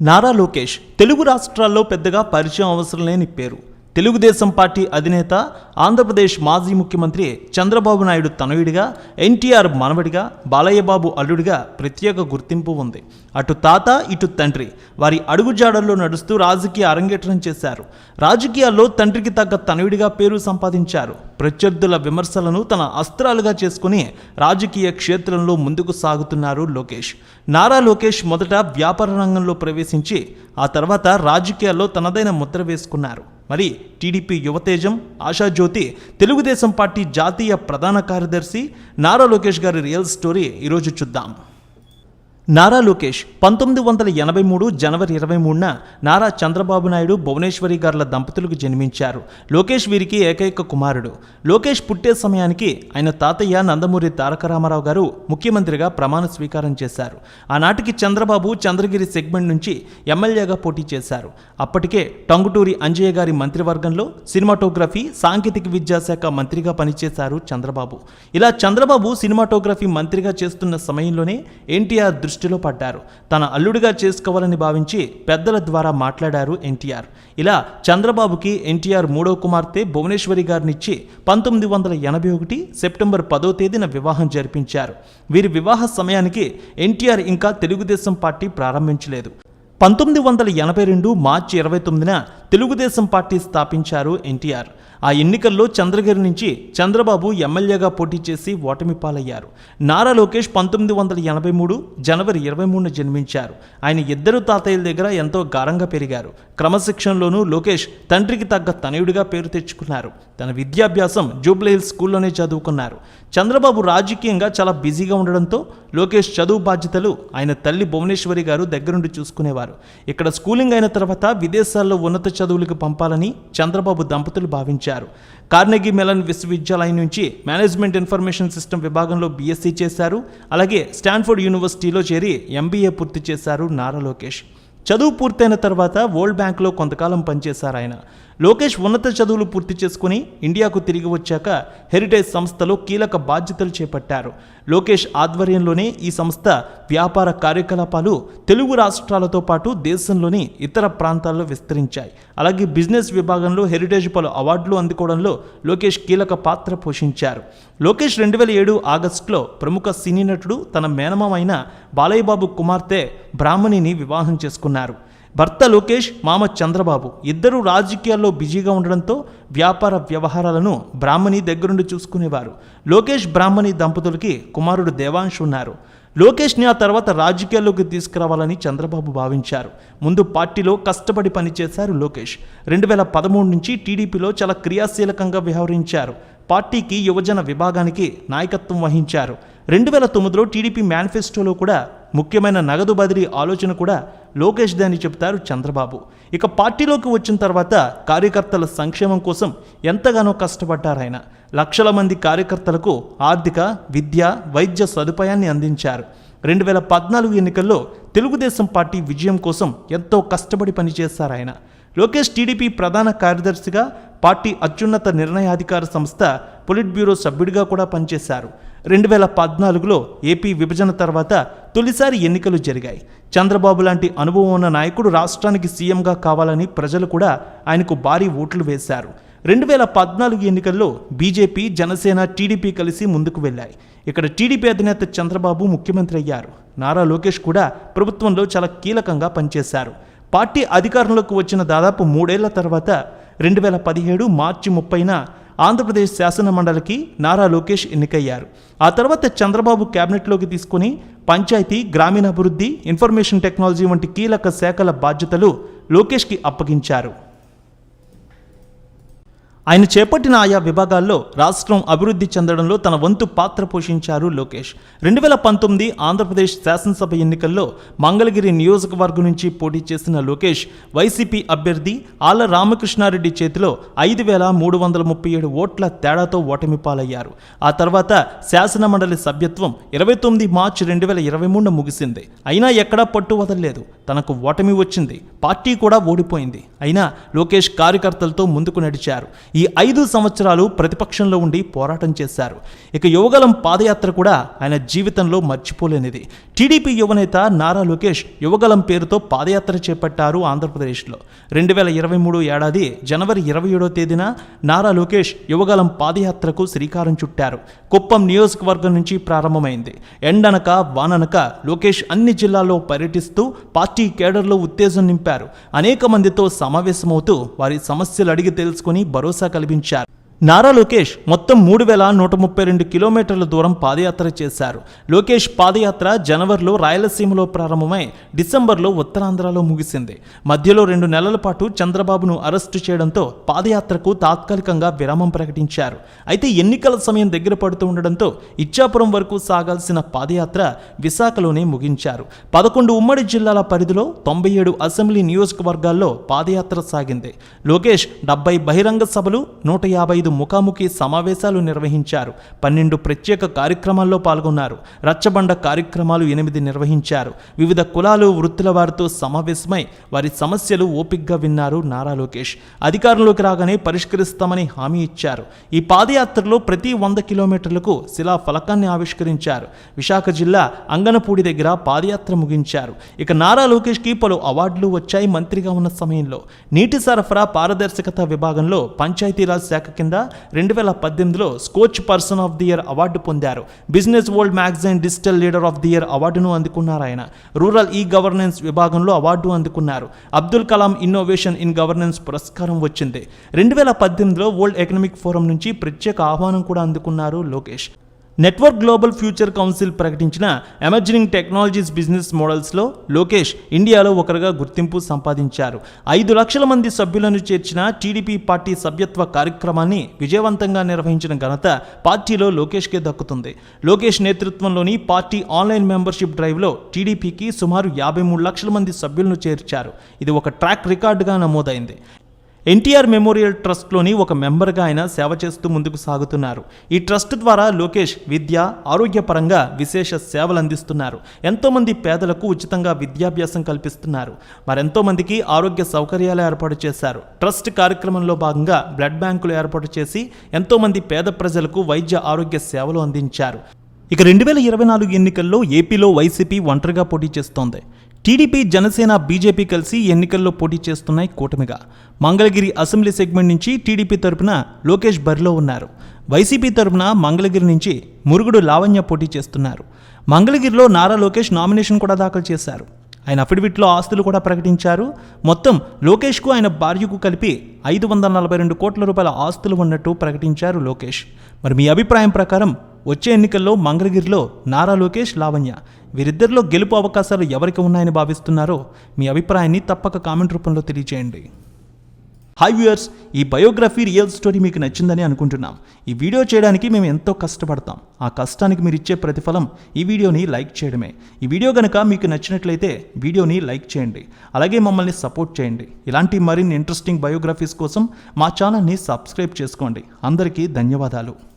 నారా లోకేష్ తెలుగు రాష్ట్రాల్లో పెద్దగా పరిచయం అవసరం లేని పేరు. తెలుగుదేశం పార్టీ అధినేత ఆంధ్రప్రదేశ్ మాజీ ముఖ్యమంత్రి చంద్రబాబు నాయుడు తనయుడిగా ఎన్టీఆర్ మనవడిగా బాలయ్యబాబు అల్లుడిగా ప్రత్యేక గుర్తింపు ఉంది. అటు తాత ఇటు తండ్రి. వారి అడుగుజాడల్లో నడుస్తూ రాజకీయ అరంగేట్రం చేశారు. రాజకీయాల్లో తండ్రికి తగ్గ తనయుడిగా పేరు సంపాదించారు. ప్రత్యర్థుల విమర్శలను తన అస్త్రాలుగా చేసుకుని రాజకీయ క్షేత్రంలో ముందుకు సాగుతున్నారు లోకేష్. నారా లోకేష్ మొదట వ్యాపార రంగంలో ప్రవేశించి ఆ తర్వాత రాజకీయాల్లో తనదైన ముద్ర వేసుకున్నారు. మరి టీడీపీ యువతేజం ఆశాజ్యోతి తెలుగుదేశం పార్టీ జాతీయ ప్రధాన కార్యదర్శి నారా లోకేష్ గారి రియల్ స్టోరీ ఈరోజు చూద్దాం. నారా లోకేష్ పంతొమ్మిది వందల ఎనభై మూడు జనవరి ఇరవై మూడున నారా చంద్రబాబు నాయుడు భువనేశ్వరి గారుల దంపతులకు జన్మించారు. లోకేష్ వీరికి ఏకైక కుమారుడు. లోకేష్ పుట్టే సమయానికి ఆయన తాతయ్య నందమూరి తారక రామారావు గారు ముఖ్యమంత్రిగా ప్రమాణ స్వీకారం చేశారు. ఆనాటికి చంద్రబాబు చంద్రగిరి సెగ్మెంట్ నుంచి ఎమ్మెల్యేగా పోటీ చేశారు. అప్పటికే టంగుటూరి అంజయ్య గారి మంత్రివర్గంలో సినిమాటోగ్రఫీ సాంకేతిక విద్యాశాఖ మంత్రిగా పనిచేశారు చంద్రబాబు. ఇలా చంద్రబాబు సినిమాటోగ్రఫీ మంత్రిగా చేస్తున్న సమయంలోనే ఎన్టీఆర్ దృష్టిలో పడ్డారు. తన అల్లుడిగా చేసుకోవాలని భావించి పెద్దల ద్వారా మాట్లాడారు ఎన్టీఆర్. ఇలా చంద్రబాబుకి ఎన్టీఆర్ మూడో కుమార్తె భువనేశ్వరి గారినిచ్చి పంతొమ్మిది వందల ఎనభై ఒకటి సెప్టెంబర్ పదో తేదీన వివాహం జరిపించారు. వీరి వివాహ సమయానికి ఎన్టీఆర్ ఇంకా తెలుగుదేశం పార్టీ ప్రారంభించలేదు. పంతొమ్మిది వందల ఎనభై రెండు మార్చి ఇరవై తొమ్మిదిన తెలుగుదేశం పార్టీ స్థాపించారు ఎన్టీఆర్. ఆ ఎన్నికల్లో చంద్రగిరి నుంచి చంద్రబాబు ఎమ్మెల్యేగా పోటీ చేసి ఓటమి పాలయ్యారు. నారా లోకేష్ పంతొమ్మిది వందల ఎనభై మూడు జనవరి ఇరవై మూడున జన్మించారు. ఆయన ఇద్దరు తాతయ్యల దగ్గర ఎంతో గారంగా పెరిగారు. క్రమశిక్షణలోనూ లోకేష్ తండ్రికి తగ్గ తనయుడిగా పేరు తెచ్చుకున్నారు. తన విద్యాభ్యాసం జూబ్లీహిల్స్ స్కూల్లోనే చదువుకున్నారు. చంద్రబాబు రాజకీయంగా చాలా బిజీగా ఉండడంతో లోకేష్ చదువు బాధ్యతలు ఆయన తల్లి భువనేశ్వరి గారు దగ్గరుండి చూసుకునేవారు. ఇక్కడ స్కూలింగ్ అయిన తర్వాత విదేశాల్లో ఉన్నత చదువులకు పంపాలని చంద్రబాబు దంపతులు భావించారు. కార్నెగీ మెలన్ విశ్వవిద్యాలయం నుంచి మేనేజ్మెంట్ ఇన్ఫర్మేషన్ సిస్టమ్ విభాగంలో బీఎస్సీ చేశారు. అలాగే స్టాన్ఫోర్డ్ యూనివర్సిటీలో చేరి ఎంబీఏ పూర్తి చేశారు నారా లోకేష్. చదువు పూర్తయిన తర్వాత వరల్డ్ బ్యాంక్లో కొంతకాలం పనిచేశారు ఆయన. లోకేష్ ఉన్నత చదువులు పూర్తి చేసుకుని ఇండియాకు తిరిగి వచ్చాక హెరిటేజ్ సంస్థలో కీలక బాధ్యతలు చేపట్టారు. లోకేష్ ఆధ్వర్యంలోనే ఈ సంస్థ వ్యాపార కార్యకలాపాలు తెలుగు రాష్ట్రాలతో పాటు దేశంలోని ఇతర ప్రాంతాల్లో విస్తరించాయి. అలాగే బిజినెస్ విభాగంలో హెరిటేజ్ పలు అవార్డులు అందుకోవడంలో లోకేష్ కీలక పాత్ర పోషించారు. లోకేష్ రెండు వేల ఏడు ఆగస్టులో ప్రముఖ సినీ నటుడు తన మేనమామ అయిన బాలయ్యబాబు కుమార్తె బ్రాహ్మణిని వివాహం చేసుకున్నారు. భర్త లోకేష్ మామ చంద్రబాబు ఇద్దరూ రాజకీయాల్లో బిజీగా ఉండడంతో వ్యాపార వ్యవహారాలను బ్రాహ్మణి దగ్గరుండి చూసుకునేవారు. లోకేష్ బ్రాహ్మణి దంపతులకి కుమారుడు దేవాంశ్ ఉన్నారు. లోకేష్ని ఆ తర్వాత రాజకీయాల్లోకి తీసుకురావాలని చంద్రబాబు భావించారు. ముందు పార్టీలో కష్టపడి పనిచేశారు లోకేష్. రెండు వేల పదమూడు నుంచి టీడీపీలో చాలా క్రియాశీలకంగా వ్యవహరించారు. పార్టీకి యువజన విభాగానికి నాయకత్వం వహించారు. రెండు వేల తొమ్మిదిలో టీడీపీ మేనిఫెస్టోలో కూడా ముఖ్యమైన నగదు బదిలీ ఆలోచన కూడా లోకేష్ అని చెబుతారు చంద్రబాబు. ఇక పార్టీలోకి వచ్చిన తర్వాత కార్యకర్తల సంక్షేమం కోసం ఎంతగానో కష్టపడ్డారు ఆయన. లక్షల మంది కార్యకర్తలకు ఆర్థిక విద్య వైద్య సదుపాయాన్ని అందించారు. రెండు వేల పద్నాలుగు ఎన్నికల్లో తెలుగుదేశం పార్టీ విజయం కోసం ఎంతో కష్టపడి పనిచేశారు ఆయన. లోకేష్ టీడీపీ ప్రధాన కార్యదర్శిగా పార్టీ అత్యున్నత నిర్ణయాధికార సంస్థ పొలిట్ బ్యూరో సభ్యుడిగా కూడా పనిచేశారు. రెండు వేల పద్నాలుగులో ఏపీ విభజన తర్వాత తొలిసారి ఎన్నికలు జరిగాయి. చంద్రబాబు లాంటి అనుభవం ఉన్న నాయకుడు రాష్ట్రానికి సీఎంగా కావాలని ప్రజలు కూడా ఆయనకు భారీ ఓట్లు వేశారు. రెండు వేల పద్నాలుగు ఎన్నికల్లో బీజేపీ జనసేన టీడీపీ కలిసి ముందుకు వెళ్ళాయి. ఇక్కడ టీడీపీ అధినేత చంద్రబాబు ముఖ్యమంత్రి అయ్యారు. నారా లోకేష్ కూడా ప్రభుత్వంలో చాలా కీలకంగా పనిచేశారు. పార్టీ అధికారంలోకి వచ్చిన దాదాపు మూడేళ్ళ తర్వాత రెండు వేల పదిహేడు మార్చి ముప్పైన ఆంధ్రప్రదేశ్ శాసన మండలికి నారా లోకేష్ ఎన్నికయ్యారు. ఆ తర్వాత చంద్రబాబు కేబినెట్లోకి తీసుకుని పంచాయతీ గ్రామీణాభివృద్ధి ఇన్ఫర్మేషన్ టెక్నాలజీ వంటి కీలక శాఖల బాధ్యతలు లోకేష్కి అప్పగించారు. ఆయన చేపట్టిన ఆయా విభాగాల్లో రాష్ట్రం అభివృద్ధి చెందడంలో తన వంతు పాత్ర పోషించారు లోకేష్. రెండు వేల పంతొమ్మిది ఆంధ్రప్రదేశ్ శాసనసభ ఎన్నికల్లో మంగళగిరి నియోజకవర్గం నుంచి పోటీ చేసిన లోకేష్ వైసీపీ అభ్యర్థి ఆళ్ళ రామకృష్ణారెడ్డి చేతిలో ఐదు వేల మూడు వందల ముప్పై ఏడు ఓట్ల తేడాతో ఓటమి పాలయ్యారు. ఆ తర్వాత శాసన మండలి సభ్యత్వం ఇరవై తొమ్మిది మార్చి రెండు వేల ఇరవై మూడున ముగిసింది. అయినా ఎక్కడా పట్టు వదలలేదు. తనకు ఓటమి వచ్చింది. పార్టీ కూడా ఓడిపోయింది. అయినా లోకేష్ కార్యకర్తలతో ముందుకు నడిచారు. ఈ ఐదు సంవత్సరాలు ప్రతిపక్షంలో ఉండి పోరాటం చేశారు. ఇక యువగలం పాదయాత్ర కూడా ఆయన జీవితంలో మర్చిపోలేనిది. టీడీపీ యువనేత నారా లోకేష్ యువగలం పేరుతో పాదయాత్ర చేపట్టారు ఆంధ్రప్రదేశ్లో. రెండు వేల ఇరవై మూడు ఏడాది జనవరి ఇరవై ఏడో తేదీన నారా లోకేష్ యువగలం పాదయాత్రకు శ్రీకారం చుట్టారు. కుప్పం నియోజకవర్గం నుంచి ప్రారంభమైంది. ఎండనక వాననక లోకేష్ అన్ని జిల్లాల్లో పర్యటిస్తూ పార్టీ కేడర్లో ఉత్తేజం నింపారు. అనేక మందితో సమావేశమవుతూ వారి సమస్యలు అడిగి తెలుసుకుని భరోసా కల్పించారు నారా లోకేష్ మొత్తం మూడు వేల నూట ముప్పై రెండు కిలోమీటర్ల దూరం పాదయాత్ర చేశారు. లోకేష్ పాదయాత్ర జనవరిలో రాయలసీమలో ప్రారంభమై డిసెంబర్లో ఉత్తరాంధ్రలో ముగిసింది. మధ్యలో రెండు నెలల పాటు చంద్రబాబును అరెస్టు చేయడంతో పాదయాత్రకు తాత్కాలికంగా విరామం ప్రకటించారు. అయితే ఎన్నికల సమయం దగ్గర పడుతూ ఉండడంతో ఇచ్చాపురం వరకు సాగాల్సిన పాదయాత్ర విశాఖలోనే ముగించారు. పదకొండు ఉమ్మడి జిల్లాల పరిధిలో తొంభై ఏడు అసెంబ్లీ నియోజకవర్గాల్లో పాదయాత్ర సాగింది. లోకేష్ డెబ్బై బహిరంగ సభలు నూట యాభై ఐదు ముఖాముఖి సమావేశాలు నిర్వహించారు. పన్నెండు ప్రత్యేక కార్యక్రమాల్లో పాల్గొన్నారు. రచ్చబండ కార్యక్రమాలు ఎనిమిది నిర్వహించారు. వివిధ కులాలు వృత్తుల వారితో సమావేశమై వారి సమస్యలు ఓపిగ్గా విన్నారు నారా లోకేష్. అధికారంలోకి రాగానే పరిష్కరిస్తామని హామీ ఇచ్చారు. ఈ పాదయాత్రలో ప్రతి వంద కిలోమీటర్లకు శిలా ఫలకాన్ని ఆవిష్కరించారు. విశాఖ జిల్లా అంగనపూడి దగ్గర పాదయాత్ర ముగించారు. ఇక నారా లోకేష్కి పలు అవార్డులు వచ్చాయి మంత్రిగా ఉన్న సమయంలో. నీటి సరఫరా పారదర్శకత విభాగంలో పంచాయతీరాజ్ శాఖ కింద రెండు వేల పద్దెనిమిదిలో Skoch person of the year award పొందారు. Business world magazine digital leader of the year అవార్డును అందుకున్నారు ఆయన. రూరల్ ఈ గవర్నెన్స్ విభాగంలో అవార్డు అందుకున్నారు. Abdul Kalam innovation in governance పురస్కారం వచ్చింది. రెండు వేల పద్దెనిమిదిలో వరల్డ్ ఎకనామిక్ ఫోరం నుంచి ప్రత్యేక ఆహ్వానం కూడా అందుకున్నారు Lokesh. Network global future council ప్రకటించిన ఎమర్జింగ్ టెక్నాలజీస్ బిజినెస్ మోడల్స్లో లోకేష్ ఇండియాలో ఒకరుగా గుర్తింపు సంపాదించారు. ఐదు లక్షల మంది సభ్యులను చేర్చిన టీడీపీ పార్టీ సభ్యత్వ కార్యక్రమాన్ని విజయవంతంగా నిర్వహించిన ఘనత పార్టీలో లోకేష్కే దక్కుతుంది. లోకేష్ నేతృత్వంలోని పార్టీ ఆన్లైన్ మెంబర్షిప్ డ్రైవ్లో టీడీపీకి సుమారు యాభై మూడు లక్షల మంది సభ్యులను చేర్చారు. ఇది ఒక ట్రాక్ రికార్డుగా నమోదైంది. ఎన్టీఆర్ మెమోరియల్ ట్రస్ట్లోని ఒక మెంబర్గా ఆయన సేవ చేస్తూ ముందుకు సాగుతున్నారు. ఈ ట్రస్ట్ ద్వారా లోకేష్ విద్య ఆరోగ్యపరంగా విశేష సేవలు అందిస్తున్నారు. ఎంతోమంది పేదలకు ఉచితంగా విద్యాభ్యాసం కల్పిస్తున్నారు. మరెంతోమందికి ఆరోగ్య సౌకర్యాలు ఏర్పాటు చేశారు. ట్రస్ట్ కార్యక్రమంలో భాగంగా బ్లడ్ బ్యాంకులు ఏర్పాటు చేసి ఎంతోమంది పేద ప్రజలకు వైద్య ఆరోగ్య సేవలు అందించారు. ఇక రెండు వేల ఇరవై నాలుగు ఎన్నికల్లో ఏపీలో వైసీపీ ఒంటరిగా పోటీ చేస్తోంది. టీడీపీ జనసేన బీజేపీ కలిసి ఎన్నికల్లో పోటీ చేస్తున్నాయి కూటమిగా. మంగళగిరి అసెంబ్లీ సెగ్మెంట్ నుంచి టీడీపీ తరపున లోకేష్ బరిలో ఉన్నారు. వైసీపీ తరపున మంగళగిరి నుంచి మురుగుడు లావణ్య పోటీ చేస్తున్నారు. మంగళగిరిలో నారా లోకేష్ నామినేషన్ కూడా దాఖలు చేశారు. ఆయన అఫిడవిట్లో ఆస్తులు కూడా ప్రకటించారు. మొత్తం లోకేష్కు ఆయన భార్యకు కలిపి ఐదు వందల నలభై రెండు కోట్ల రూపాయల ఆస్తులు ఉన్నట్టు ప్రకటించారు లోకేష్. మరి మీ అభిప్రాయం ప్రకారం వచ్చే ఎన్నికల్లో మంగళగిరిలో నారా లోకేష్ లావణ్య. వీరిద్దరిలో గెలుపు అవకాశాలు ఎవరికి ఉన్నాయని భావిస్తున్నారో మీ అభిప్రాయాన్ని తప్పక కామెంట్ రూపంలో తెలియజేయండి హాయ్ వ్యూయర్స్ ఈ బయోగ్రఫీ రియల్ స్టోరీ మీకు నచ్చిందని అనుకుంటున్నాం. ఈ వీడియో చేయడానికి మేము ఎంతో కష్టపడతాం. ఆ కష్టానికి మీరు ఇచ్చే ప్రతిఫలం ఈ వీడియోని లైక్ చేయడమే. ఈ వీడియో కనుక మీకు నచ్చినట్లయితే వీడియోని లైక్ చేయండి. అలాగే మమ్మల్ని సపోర్ట్ చేయండి. ఇలాంటి మరిన్ని ఇంట్రెస్టింగ్ బయోగ్రఫీస్ కోసం మా ఛానల్ని సబ్స్క్రైబ్ చేసుకోండి. అందరికీ ధన్యవాదాలు.